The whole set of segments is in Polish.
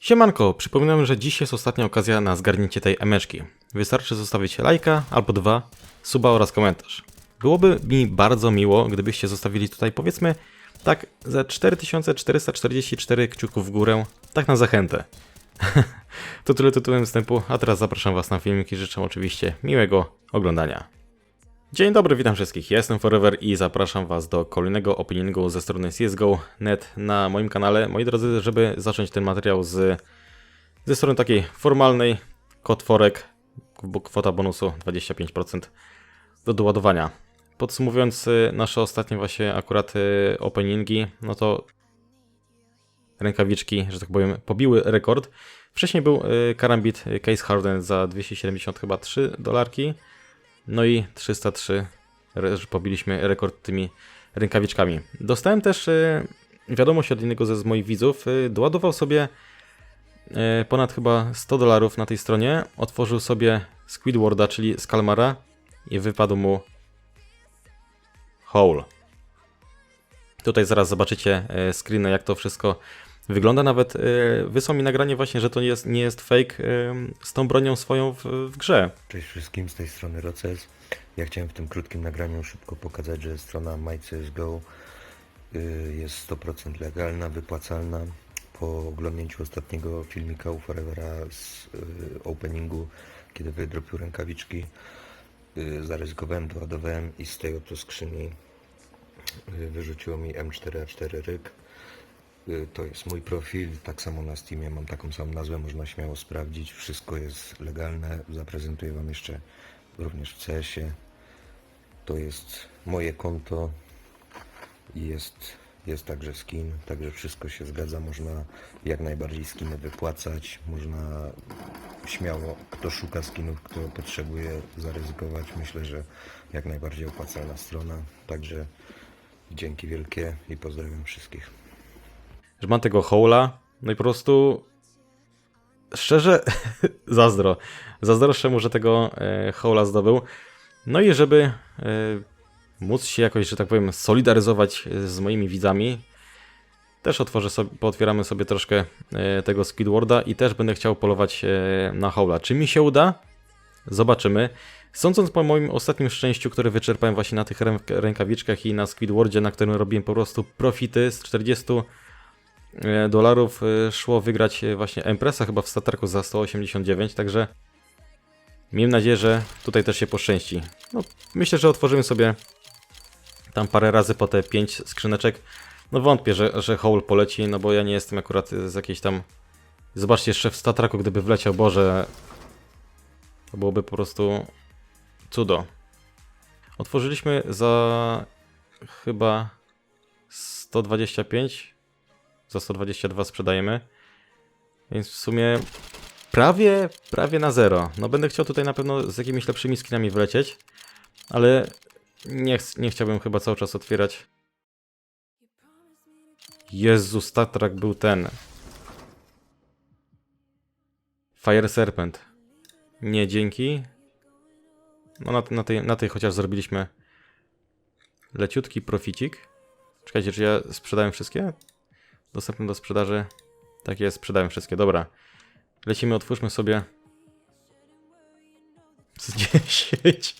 Siemanko, przypominam, że dziś jest ostatnia okazja na zgarnięcie tej emeczki. Wystarczy zostawić lajka albo dwa, suba oraz komentarz. Byłoby mi bardzo miło, gdybyście zostawili tutaj powiedzmy tak ze 4444 kciuków w górę, tak na zachętę. to tyle tytułem wstępu, a teraz zapraszam was na filmik i życzę oczywiście miłego oglądania. Dzień dobry, witam wszystkich. Ja jestem Forever i zapraszam Was do kolejnego openingu ze strony CSGO.net na moim kanale. Moi drodzy, żeby zacząć ten materiał z, ze strony takiej formalnej, kotworek, bo kwota bonusu 25% do doładowania. Podsumowując y, nasze ostatnie właśnie akurat y, openingi, no to rękawiczki, że tak powiem, pobiły rekord. Wcześniej był y, karambit Case Harden za 270 chyba 3 dolarki. No i 303, re- że pobiliśmy rekord tymi rękawiczkami. Dostałem też e, wiadomość od innego ze z moich widzów. e, Doładował sobie e, ponad chyba 100 dolarów na tej stronie. Otworzył sobie Squidwarda, czyli Skalmara i wypadł mu Hole. Tutaj zaraz zobaczycie e, screeny, jak to wszystko wygląda. Nawet e, wysłał mi nagranie właśnie, że to jest, nie jest fake e, z tą bronią swoją w, w grze. Cześć wszystkim, z tej strony Roces. Ja chciałem w tym krótkim nagraniu szybko pokazać, że strona MyCSGO y, jest 100% legalna, wypłacalna. Po oglądnięciu ostatniego filmika u Forevera z y, openingu, kiedy wydropił rękawiczki, y, zaryzykowałem, doładowałem i z tej oto skrzyni y, wyrzuciło mi M4A4 Ryk. Y, To jest mój profil, tak samo na Steamie mam taką samą nazwę, można śmiało sprawdzić. Wszystko jest legalne. Zaprezentuję Wam jeszcze również w CS-ie. To jest moje konto i jest, jest także skin, także wszystko się zgadza. Można jak najbardziej skiny wypłacać. Można śmiało, kto szuka skinów, kto potrzebuje zaryzykować. Myślę, że jak najbardziej opłacalna strona. Także dzięki wielkie i pozdrawiam wszystkich. Że mam tego hola, no i po prostu szczerze zazdro. Zazdroszczę mu, że tego e, hola zdobył. No i żeby e, móc się jakoś, że tak powiem, solidaryzować e, z moimi widzami, też otworzę sobie, pootwieramy sobie troszkę tego Squidwarda i też będę chciał polować na hola. Czy mi się uda? Zobaczymy. Sądząc po moim ostatnim szczęściu, które wyczerpałem właśnie na tych ręk- rękawiczkach i na Squidwardzie, na którym robiłem po prostu profity z 40 e, dolarów e, szło wygrać e, właśnie Empresa chyba w Statarku za 189, także miejmy nadzieję, że tutaj też się poszczęści. No, myślę, że otworzymy sobie tam parę razy po te 5 skrzyneczek. No wątpię, że, że Howl poleci, no bo ja nie jestem akurat z jakiejś tam... Zobaczcie, jeszcze w Statraku, gdyby wleciał, Boże... To byłoby po prostu cudo. Otworzyliśmy za chyba 125 za 122 sprzedajemy. Więc w sumie prawie, prawie na zero. No będę chciał tutaj na pewno z jakimiś lepszymi skinami wlecieć, ale nie, ch- nie chciałbym chyba cały czas otwierać. Jezu, Statrak był ten. Fire Serpent. Nie, dzięki. No na, na, tej, na tej chociaż zrobiliśmy leciutki proficik. Czekajcie, czy ja sprzedałem wszystkie? Dostępne do sprzedaży. Tak jest, sprzedałem wszystkie, dobra. Lecimy, otwórzmy sobie. Z 10.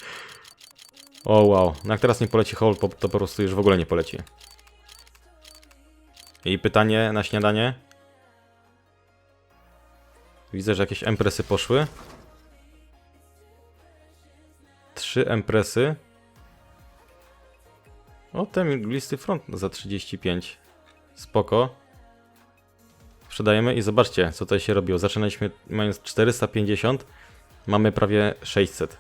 O wow, no jak teraz nie poleci po- to po prostu już w ogóle nie poleci. I pytanie na śniadanie. Widzę, że jakieś empresy poszły. Trzy empresy. O, ten glisty front za 35. Spoko. Sprzedajemy i zobaczcie, co tutaj się robiło. Zaczynaliśmy mając 450, mamy prawie 600.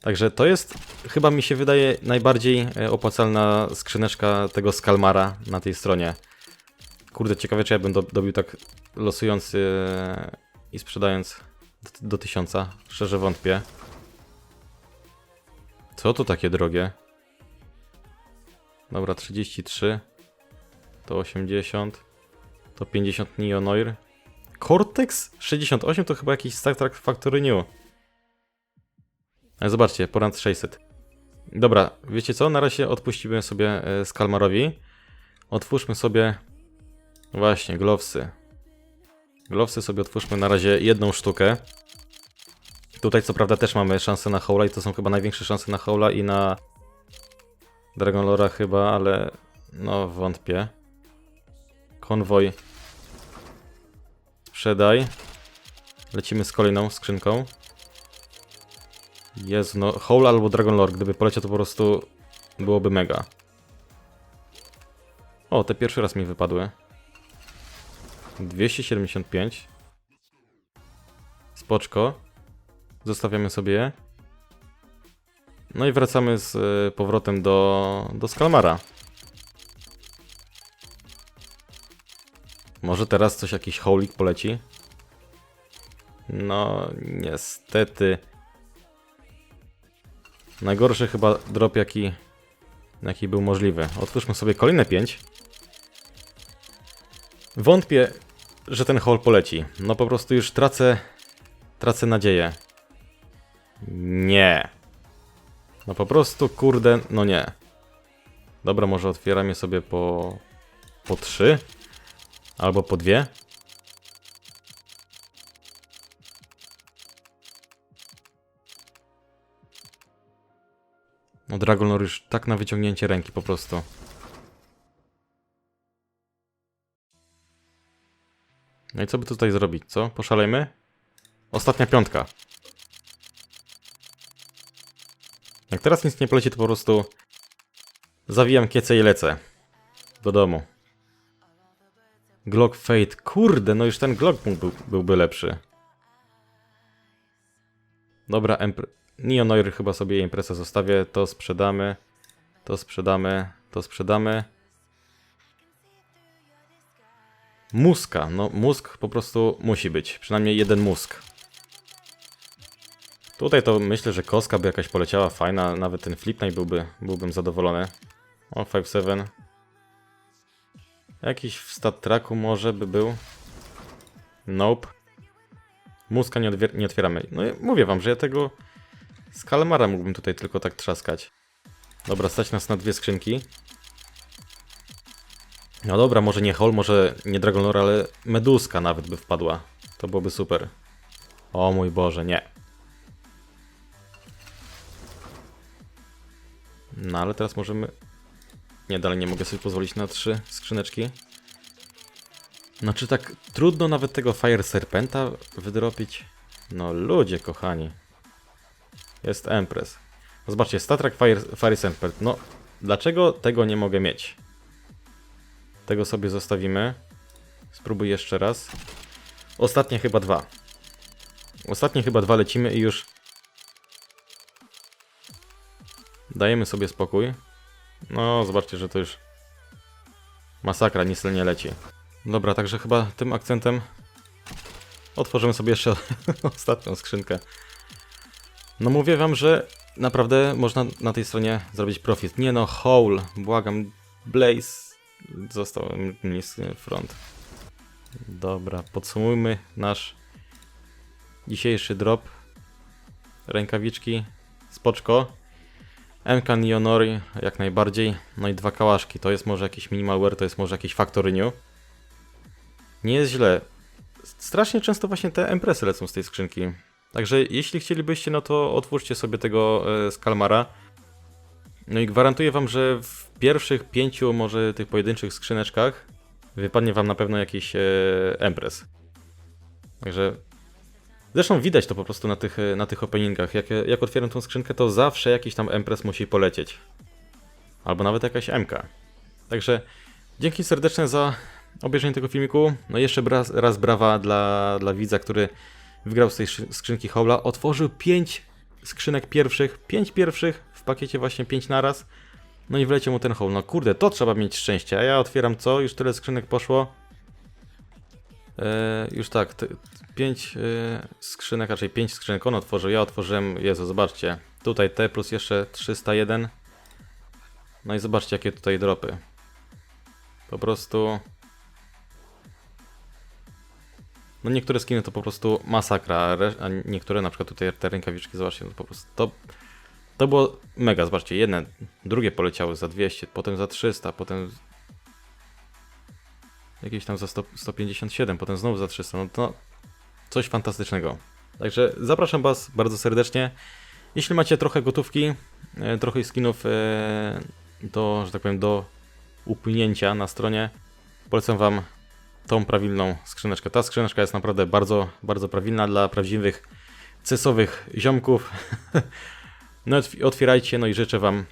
Także to jest, chyba mi się wydaje, najbardziej e, opłacalna skrzyneczka tego Skalmara na tej stronie. Kurde, ciekawe, czy ja bym do, dobił tak losując e, i sprzedając do, do 1000. Szczerze wątpię. Co to takie drogie? Dobra, 33. To 80. To 50 Neonoir. Cortex 68 to chyba jakiś Star Trek Factory New. Ale zobaczcie, porad 600. Dobra, wiecie co? Na razie odpuścimy sobie e, Skalmarowi. Otwórzmy sobie właśnie glowsy. Glowsy sobie otwórzmy na razie jedną sztukę. Tutaj co prawda też mamy szansę na Howla i to są chyba największe szanse na Howla i na Dragon Lora chyba, ale no wątpię. Konwoj. Sprzedaj. Lecimy z kolejną skrzynką. Jezu, no Howl albo Dragon Lore, gdyby poleciał to po prostu byłoby mega. O, te pierwszy raz mi wypadły. 275. Spoczko. Zostawiamy sobie. No i wracamy z y, powrotem do, do Skalmara. Może teraz coś jakiś holik poleci? No, niestety. Najgorszy chyba drop, jaki, jaki był możliwy. Otwórzmy sobie kolejne 5. Wątpię, że ten haul poleci. No po prostu już tracę, tracę nadzieję. Nie. No po prostu, kurde, no nie. Dobra, może otwieram je sobie po, po trzy? Albo po dwie? No Dragon Lore już tak na wyciągnięcie ręki po prostu. No i co by tutaj zrobić, co? Poszalejmy? Ostatnia piątka. Jak teraz nic nie poleci, to po prostu zawijam kiece i lecę. Do domu. Glock Fate. Kurde, no już ten Glock mógł, byłby lepszy. Dobra, Empr Neonoir chyba sobie imprezę zostawię. To sprzedamy. To sprzedamy. To sprzedamy. Muska. No, mózg po prostu musi być. Przynajmniej jeden mózg. Tutaj to myślę, że koska by jakaś poleciała fajna. Nawet ten flip byłby, byłbym zadowolony. O, 5-7. Jakiś w stat tracku może by był. Nope. Mózga nie, nie otwieramy. No mówię wam, że ja tego z kalmara mógłbym tutaj tylko tak trzaskać. Dobra, stać nas na dwie skrzynki. No dobra, może nie Hol, może nie Dragonlord, ale Meduska nawet by wpadła. To byłoby super. O mój Boże, nie. No ale teraz możemy... Nie, dalej nie mogę sobie pozwolić na trzy skrzyneczki. Znaczy tak trudno nawet tego Fire Serpenta wydropić. No ludzie kochani. Jest Empress. No Zobaczcie, Statrak Fire, Fire Serpent. No, dlaczego tego nie mogę mieć? Tego sobie zostawimy. Spróbuj jeszcze raz. Ostatnie chyba dwa. Ostatnie chyba dwa lecimy i już Dajemy sobie spokój. No, zobaczcie, że to już masakra, nic nie leci. Dobra, także chyba tym akcentem otworzymy sobie jeszcze ostatnią skrzynkę. No mówię wam, że naprawdę można na tej stronie zrobić profit. Nie no, Hole, błagam, Blaze został niski front. Dobra, podsumujmy nasz dzisiejszy drop. Rękawiczki, spoczko. MK Nionori jak najbardziej. No i dwa kałaszki. To jest może jakiś minimalware, to jest może jakiś Factory New. Nie jest źle. Strasznie często właśnie te impresy lecą z tej skrzynki. Także jeśli chcielibyście, no to otwórzcie sobie tego e, z Kalmara. No i gwarantuję wam, że w pierwszych pięciu może tych pojedynczych skrzyneczkach wypadnie wam na pewno jakiś e. Także Zresztą widać to po prostu na tych, na tych openingach. Jak, jak otwieram tą skrzynkę, to zawsze jakiś tam Empress musi polecieć. Albo nawet jakaś MK. Także dzięki serdeczne za obejrzenie tego filmiku. No jeszcze raz, raz brawa dla, dla widza, który wygrał z tej skrzynki Howla. Otworzył 5 skrzynek pierwszych, 5 pierwszych w pakiecie właśnie 5 naraz. No i wleciał mu ten Howl. No kurde, to trzeba mieć szczęście. A ja otwieram co? Już tyle skrzynek poszło. E, już tak, 5 skrzynek, raczej 5 skrzynek on otworzył, ja otworzyłem, Jezu, zobaczcie, tutaj T plus jeszcze 301, no i zobaczcie jakie tutaj dropy, po prostu, no niektóre skiny to po prostu masakra, a niektóre na przykład tutaj te rękawiczki, zobaczcie, no po prostu to, to było mega, zobaczcie, jedne, drugie poleciały za 200, potem za 300, potem jakieś tam za 100, 157, potem znowu za 300, no to coś fantastycznego. Także zapraszam Was bardzo serdecznie. Jeśli macie trochę gotówki, e, trochę skinów e, do, że tak powiem, do upłynięcia na stronie, polecam Wam tą prawilną skrzyneczkę. Ta skrzyneczka jest naprawdę bardzo, bardzo prawilna dla prawdziwych cesowych ziomków. No otw- otwierajcie, no i życzę Wam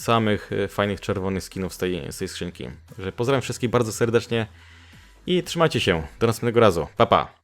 samych e, fajnych czerwonych skinów z tej, z tej skrzynki. Także pozdrawiam wszystkich bardzo serdecznie i trzymajcie się. Do następnego razu. Pa pa!